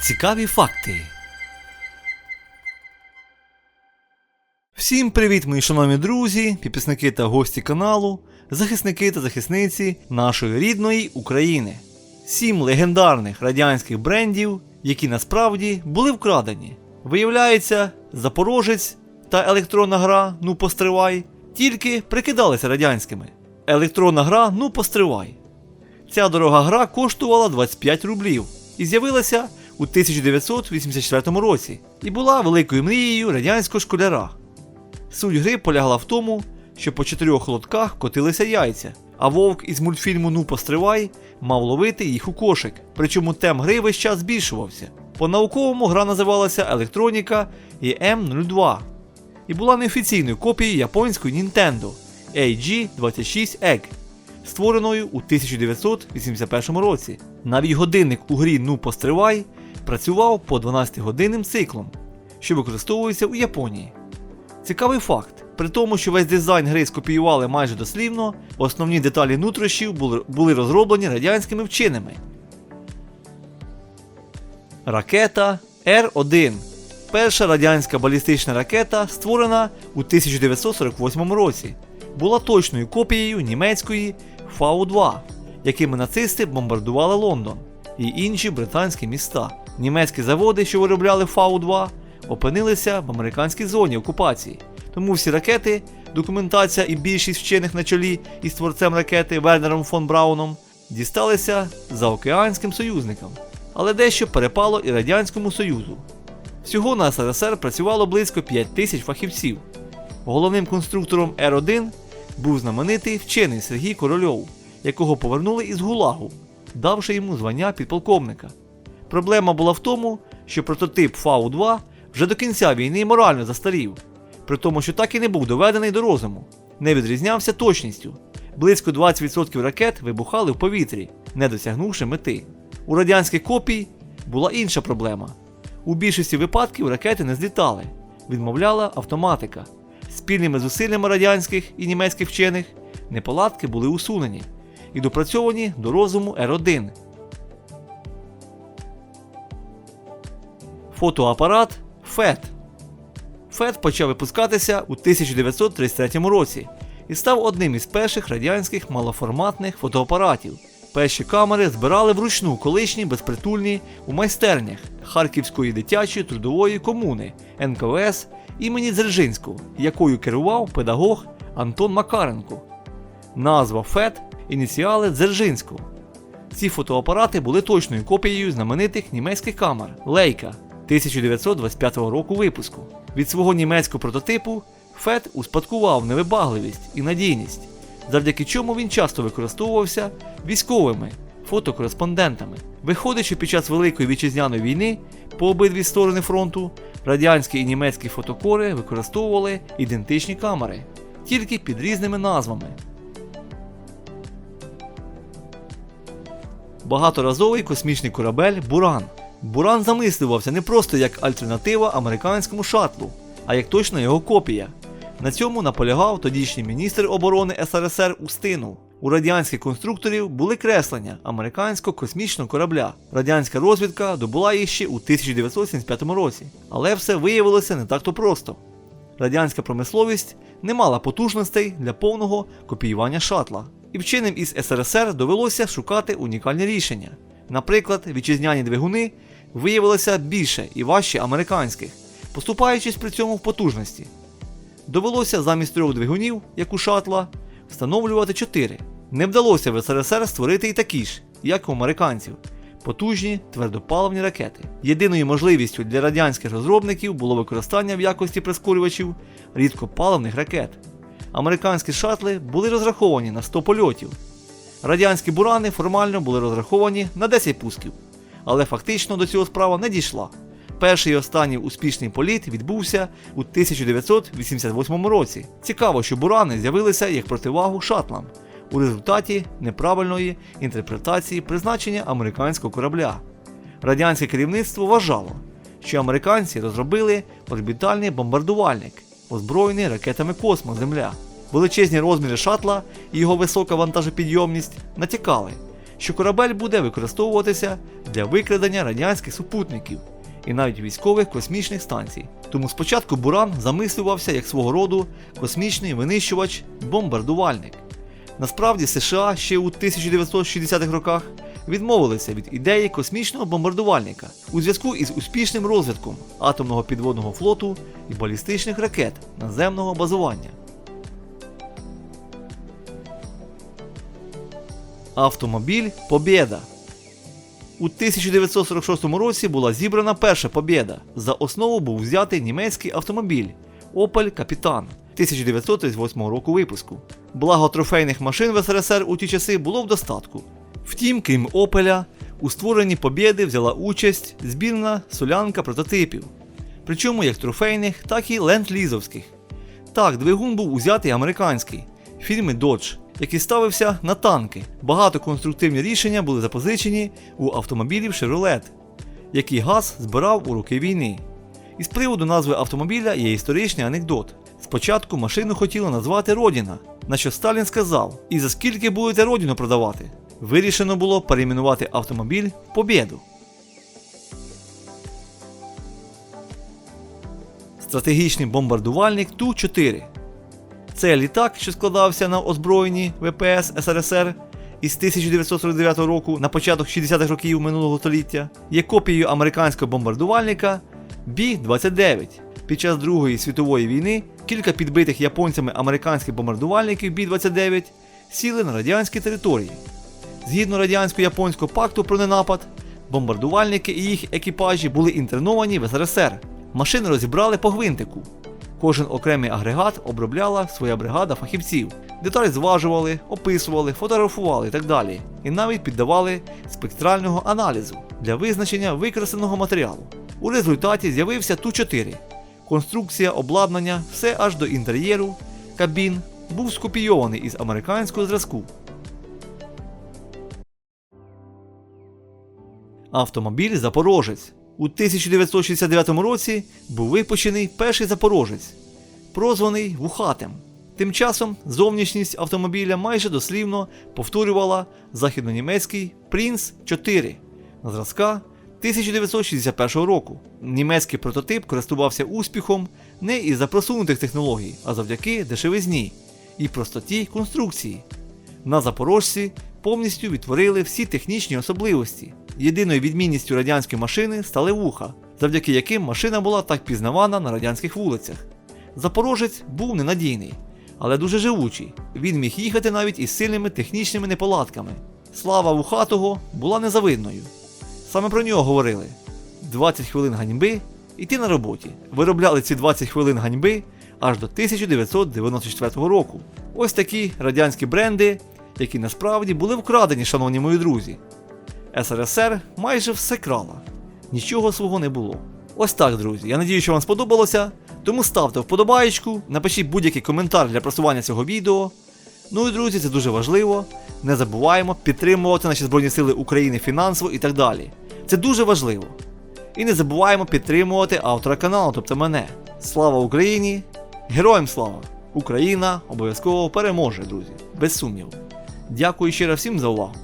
Цікаві факти. Всім привіт, мої шановні друзі, підписники та гості каналу, захисники та захисниці нашої рідної України. Сім легендарних радянських брендів, які насправді були вкрадені. Виявляється, Запорожець та електронна гра Ну постривай тільки прикидалися радянськими. Електронна гра Ну постривай. Ця дорога гра коштувала 25 рублів і з'явилася у 1984 році і була великою мрією радянського школяра. Суть гри полягала в тому, що по чотирьох лотках котилися яйця, а вовк із мультфільму Ну постривай мав ловити їх у кошик, причому темп гри весь час збільшувався. По-науковому гра називалася Електроніка EM02 і була неофіційною копією японської Nintendo AG26 Egg, створеною у 1981 році. Навіть годинник у грі Ну постривай працював по 12-годинним циклом, що використовується у Японії. Цікавий факт. При тому, що весь дизайн гри скопіювали майже дослівно, основні деталі нутрощів були, були розроблені радянськими вченими. Ракета Р-1. Перша радянська балістична ракета, створена у 1948 році, була точною копією німецької Фау-2, якими нацисти бомбардували Лондон і інші британські міста. Німецькі заводи, що виробляли Фау-2, опинилися в американській зоні окупації. Тому всі ракети, документація і більшість вчених на чолі із творцем ракети Вернером фон Брауном дісталися заокеанським союзникам, але дещо перепало і Радянському Союзу. Всього на СРСР працювало близько 5 тисяч фахівців. Головним конструктором Р1 був знаменитий вчений Сергій Корольов, якого повернули із Гулагу, давши йому звання підполковника. Проблема була в тому, що прототип Фау-2 вже до кінця війни морально застарів, при тому, що так і не був доведений до розуму, не відрізнявся точністю. Близько 20% ракет вибухали в повітрі, не досягнувши мети. У радянських копій була інша проблема. У більшості випадків ракети не злітали, відмовляла автоматика. Спільними зусиллями радянських і німецьких вчених неполадки були усунені і допрацьовані до розуму Р1. Фотоапарат FET. FET почав випускатися у 1933 році і став одним із перших радянських малоформатних фотоапаратів. Перші камери збирали вручну колишні безпритульні у майстернях Харківської дитячої трудової комуни НКВС імені Дзержинського, якою керував педагог Антон Макаренко. Назва ФЕТ ініціали Дзержинського. Ці фотоапарати були точною копією знаменитих німецьких камер Лейка 1925 року випуску. Від свого німецького прототипу ФЕТ успадкував невибагливість і надійність, завдяки чому він часто використовувався військовими фотокореспондентами. Виходить, що під час Великої вітчизняної війни по обидві сторони фронту радянські і німецькі фотокори використовували ідентичні камери, тільки під різними назвами. Багаторазовий космічний корабель Буран. Буран замислювався не просто як альтернатива американському шатлу, а як точно його копія. На цьому наполягав тодішній міністр оборони СРСР Устинов. У радянських конструкторів були креслення американського космічного корабля. Радянська розвідка добула їх ще у 1975 році. Але все виявилося не так то просто. Радянська промисловість не мала потужностей для повного копіювання шатла. І вченим із СРСР довелося шукати унікальні рішення. Наприклад, вітчизняні двигуни виявилися більше і важче американських, поступаючись при цьому в потужності. Довелося замість трьох двигунів, як у шатла, встановлювати чотири. Не вдалося в СРСР створити і такі ж, як у американців, потужні твердопаливні ракети. Єдиною можливістю для радянських розробників було використання в якості прискорювачів рідкопаливних ракет. Американські шатли були розраховані на 100 польотів. Радянські бурани формально були розраховані на 10 пусків, але фактично до цього справа не дійшла. Перший і останній успішний політ відбувся у 1988 році. Цікаво, що бурани з'явилися як противагу шатлам у результаті неправильної інтерпретації призначення американського корабля. Радянське керівництво вважало, що американці розробили орбітальний бомбардувальник, озброєний ракетами Космос Земля. Величезні розміри шатла і його висока вантажопідйомність натякали, що корабель буде використовуватися для викрадення радянських супутників і навіть військових космічних станцій. Тому спочатку Буран замислювався як свого роду космічний винищувач-бомбардувальник. Насправді США ще у 1960-х роках відмовилися від ідеї космічного бомбардувальника у зв'язку із успішним розвитком атомного підводного флоту і балістичних ракет наземного базування. Автомобіль Побєда у 1946 році була зібрана перша побєда. За основу був взятий німецький автомобіль Opel Капітан 1938 року випуску. Благо трофейних машин в СРСР у ті часи було в достатку. Втім, крім Опеля, у створенні побєди взяла участь збірна солянка прототипів, причому як трофейних, так і ленд-лізовських. Так, двигун був узятий американський фірми Dodge, який ставився на танки. Багато конструктивні рішення були запозичені у автомобілів Chevrolet, який газ збирав у роки війни. Із приводу назви автомобіля є історичний анекдот. Спочатку машину хотіли назвати Родіна, на що Сталін сказав: І за скільки будете Родіну продавати? Вирішено було перейменувати автомобіль в Побєду. Стратегічний бомбардувальник Ту-4 це літак, що складався на озброєнні ВПС СРСР із 1949 року на початок 60-х років минулого століття, є копією американського бомбардувальника Бі-29. Під час Другої світової війни кілька підбитих японцями американських бомбардувальників Бі-29 сіли на радянські території. Згідно радянсько-японського пакту про ненапад, бомбардувальники і їх екіпажі були інтерновані в СРСР. Машини розібрали по гвинтику. Кожен окремий агрегат обробляла своя бригада фахівців. Деталі зважували, описували, фотографували і так далі. І навіть піддавали спектрального аналізу для визначення використаного матеріалу. У результаті з'явився Ту-4. Конструкція, обладнання, все аж до інтер'єру, кабін був скопійований із американського зразку. Автомобіль Запорожець. У 1969 році був випущений перший Запорожець, прозваний Вухатем. Тим часом зовнішність автомобіля майже дослівно повторювала західнонімецький Принц 4 на зразка 1961 року. Німецький прототип користувався успіхом не із-за просунутих технологій, а завдяки дешевизні і простоті конструкції. На запорожці повністю відтворили всі технічні особливості. Єдиною відмінністю радянської машини стали вуха, завдяки яким машина була так пізнавана на радянських вулицях. Запорожець був ненадійний, але дуже живучий. Він міг їхати навіть із сильними технічними неполадками. Слава вухатого була незавидною. Саме про нього говорили: 20 хвилин ганьби і ти на роботі. Виробляли ці 20 хвилин ганьби аж до 1994 року. Ось такі радянські бренди, які насправді були вкрадені, шановні мої друзі. СРСР майже все крала. Нічого свого не було. Ось так, друзі. Я надію, що вам сподобалося. Тому ставте вподобаєчку, напишіть будь-який коментар для просування цього відео. Ну і друзі, це дуже важливо. Не забуваємо підтримувати наші Збройні Сили України фінансово і так далі. Це дуже важливо. І не забуваємо підтримувати автора каналу, тобто мене. Слава Україні! Героям слава! Україна обов'язково переможе, друзі, без сумніву. Дякую ще раз всім за увагу.